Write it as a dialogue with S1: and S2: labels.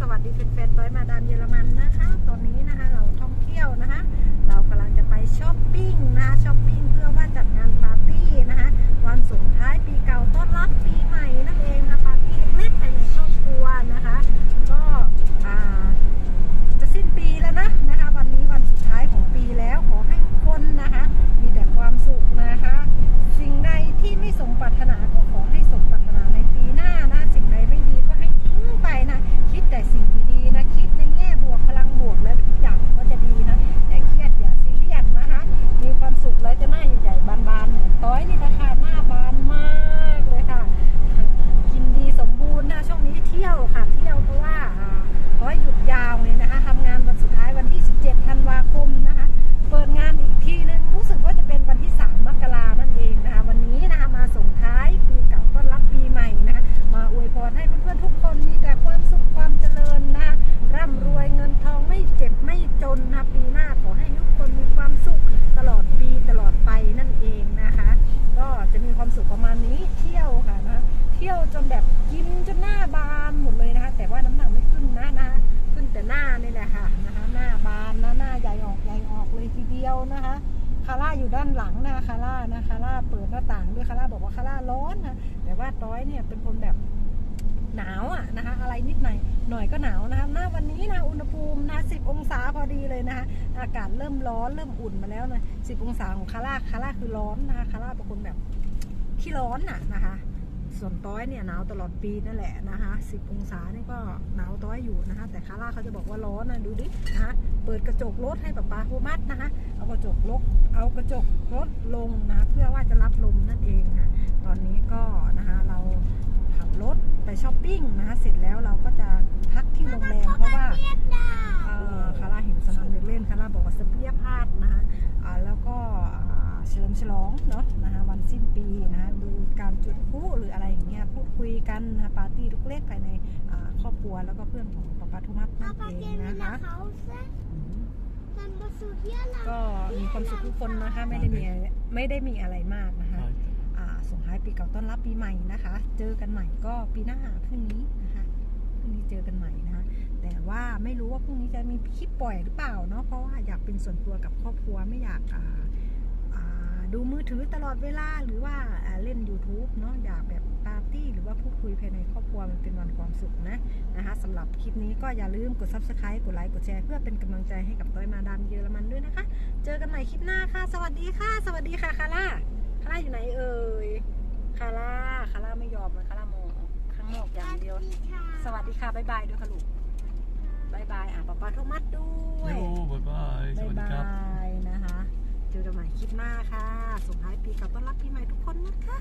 S1: สวัสดีแฟนๆต้อยมาดามเยอรมันนะคะ ตอนนี้นะคะเราท่องเที่ยวนะคะ ยวจนแบบกินจนหน้าบานหมดเลยนะคะ แต่ว่าน้ำหนักไม่ขึ้นนะนะ ขึ้นแต่หน้านี่แหละค่ะนะคะ หน้าบานนะหน้าใหญ่ออกใหญ่ออกเลยทีเดียวนะคะ คาร่าอยู่ด้านหลังนะคาร่านะคาร่าเปิดหน้าต่างด้วยคาร่าบอกว่าคาร่าร้อนนะแต่ว่าต้อยเนี่ยเป็นคนแบบหนาวอะนะคะอะไรนิดหน่อยหน่อยก็หนาวนะคะหน้าวันนี้นะอุณหภูมินะ10องศาพอดีเลยนะคะอากาศเริ่มร้อนเริ่มอุ่นมาแล้วนะ10องศาของคาร่าคาร่าคือร้อนนะคะคาร่าเป็นคนแบบขี้ร้อนน่ะนะคะ ส่วนต้อยเนี่ยหนาวตลอดปีนั่นแหละนะคะสิบองศาเนี่ยก็หนาวต้อยอยู่นะคะ แต่คาร่าเขาจะบอกว่าร้อนนะดูดินะคะเปิดกระจกรถให้ป้าป้าโฮมัดนะคะเอากระจกลกเอากระจกรถลงนะคะเพื่อว่าจะรับลมนั่นเองนะตอนนี้ก็นะคะเราขับรถไปช้อปปิ้งนะคะเสร็จแล้วเราก็จะ ฉลองเนาะนะคะวันสิ้นปีนะคะดูการจุดพลุหรืออะไรอย่างเงี้ยพูดคุยกันนะคะปาร์ตี้เล็กๆภายในครอบครัวแล้วก็เพื่อนของปาปาทุมัสนั่นเองนะคะก็มีความสุขทุกคนนะคะไม่ได้มีไม่ได้มีอะไรมากนะคะส่งท้ายปีเก่าต้อนรับปีใหม่นะคะ เจอกันใหม่ก็ปีหน้าพรุ่งนี้นะคะพรุ่งนี้เจอกันใหม่นะคะแต่ว่าไม่รู้ว่าพรุ่งนี้จะมีคลิปปล่อยหรือเปล่าเนาะเพราะว่าอยากเป็นส่วนตัวกับครอบครัวไม่อยากอ่า ดูมือถือตลอดเวลาหรือว่าอ่าเล่น YouTube เนาะอยากแบบปาร์ตี้หรือว่าพูดคุยภายในครอบครัวมันเป็นวันความสุขนะนะคะสำหรับคลิปนี้ก็อย่าลืมกด subscribe กดไลค์กดแชร์เพื่อเป็นกำลังใจให้กับต้อยมาดามเยอรมันด้วยนะคะ เจอกันใหม่คลิปหน้าค่ะ สวัสดีค่ะ สวัสดีค่ะคาร่าคาร่าอยู่ไหนเอ่ยคาร่าคาร่าไม่ยอมเลยคาร่ามองข้างนอกอย่างเดียว สวัสดีค่ะบ๊ายบายด้วยค่ะลูกบ๊ายบายอะป๊าป๊าโทมัสด้วย
S2: โย่บายบายส
S1: บ๊าย
S2: วัสดี
S1: บา
S2: ครับ
S1: ยนะคะ เจอกันใหม่คลิปหน้าค่ะ ส่งท้ายปีเก่าต้อนรับปีใหม่ทุกคนนะคะ